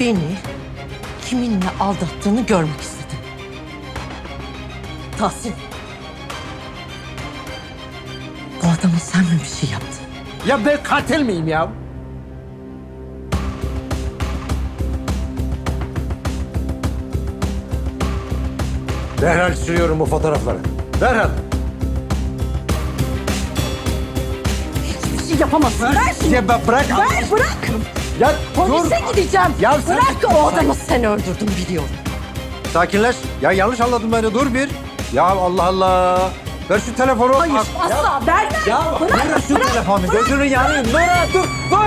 Beni kiminle aldattığını görmek istedim. Tahsin. Bu adama sen mi bir şey yaptın? Ya ben katil miyim ya? Derhal sürüyorum bu fotoğrafları. Derhal. Hiçbir şey yapamazsın. Ver şunu. Ya bırak. Ver bırak. Ya Polise dur. gideceğim. Ya sen- Bırak o adamı sen öldürdün biliyorum. Sakinleş. Ya yanlış anladın beni. Dur bir. Ya Allah Allah. Ver şu telefonu. Hayır asla vermem. Ya bırak, ver şu bırak, telefonu. bırak. Gözünü yanayım. Nora dur. Nora.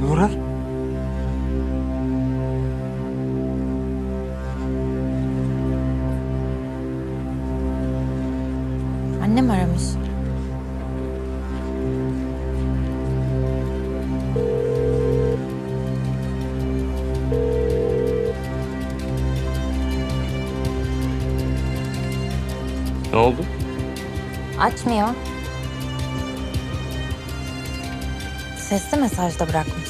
Nurhan. Annem aramış. Ne oldu? Açmıyor. Sesli mesajda bırakmış.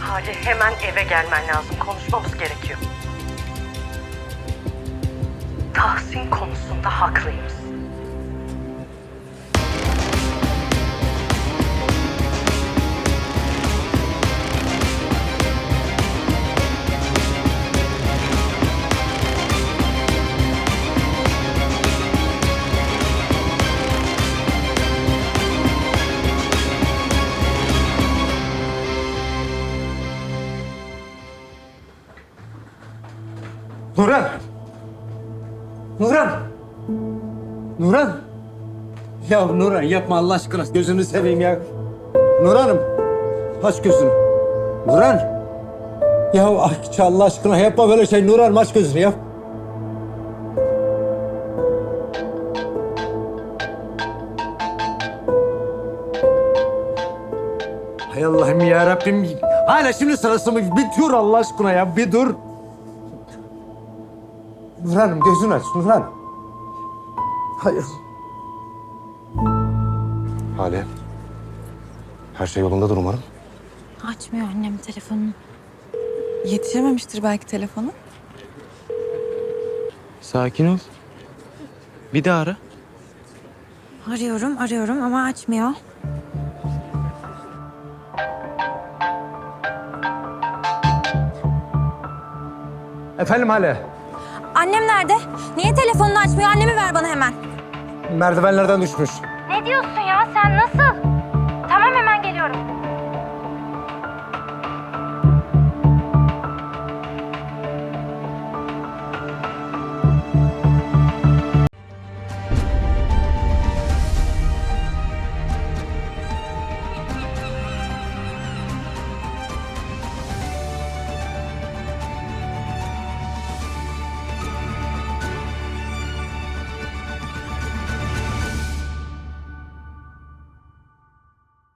Hale hemen eve gelmen lazım. Konuşmamız gerekiyor. Tahsin konusunda haklıyız. Nurhan. Nurhan. Nurhan. Ya Nurhan yapma Allah aşkına gözünü seveyim ya. Nurhan'ım aç gözünü. Nurhan. Ya Allah aşkına yapma böyle şey Nurhan aç gözünü yap. Hay Allah'ım ya Rabbim. Hala şimdi sırası mı? Bir dur Allah aşkına ya bir dur. Nurhan'ım gözünü aç Nurhan. Hayır. Hale. Her şey yolundadır umarım. Açmıyor annem telefonunu. Yetişememiştir belki telefonu. Sakin ol. Bir daha ara. Arıyorum, arıyorum ama açmıyor. Efendim Hale. Annem nerede? Niye telefonunu açmıyor? Annemi ver bana hemen. Merdivenlerden düşmüş. Ne diyorsun ya? Sen nasıl?